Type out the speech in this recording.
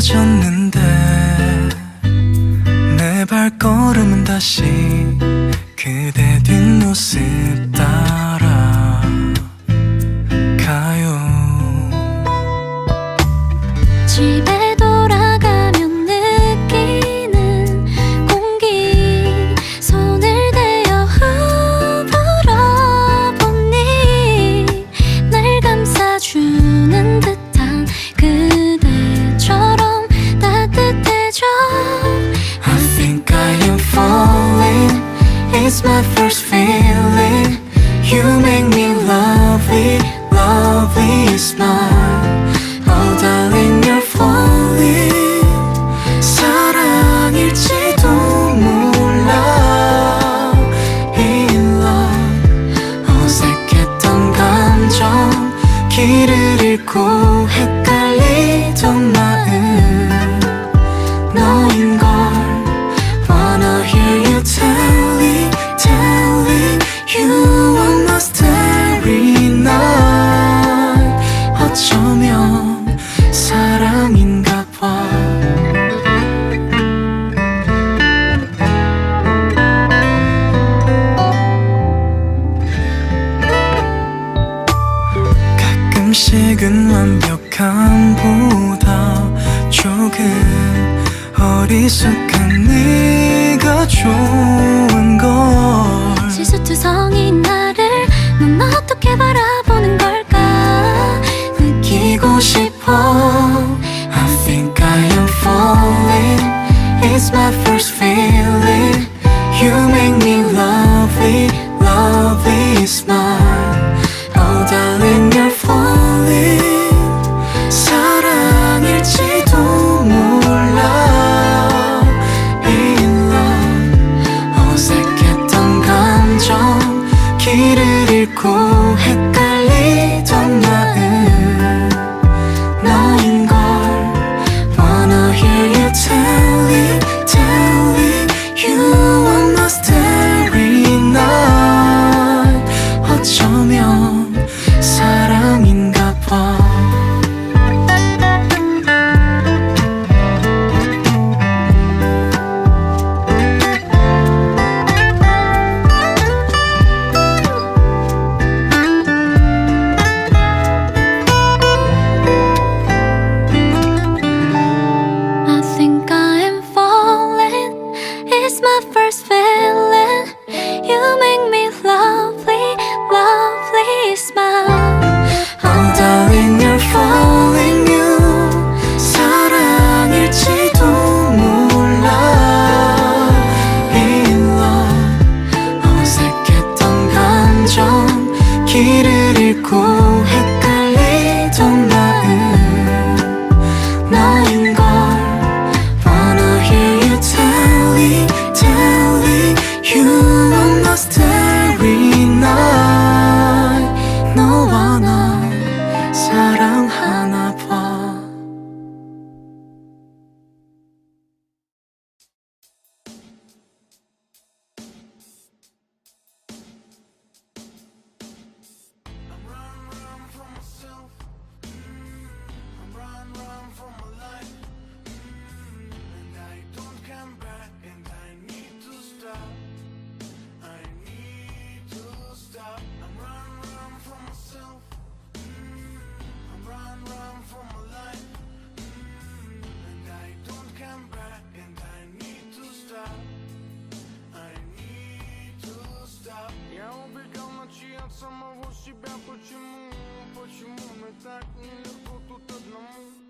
멀어졌는데 내 발걸음은 다시 그대 뒷모습 It's my first 밝은 완벽함보다 조금 어리숙한 네가 좋아 cheated 길을 самого себя Почему, почему мы так нелегко тут одному?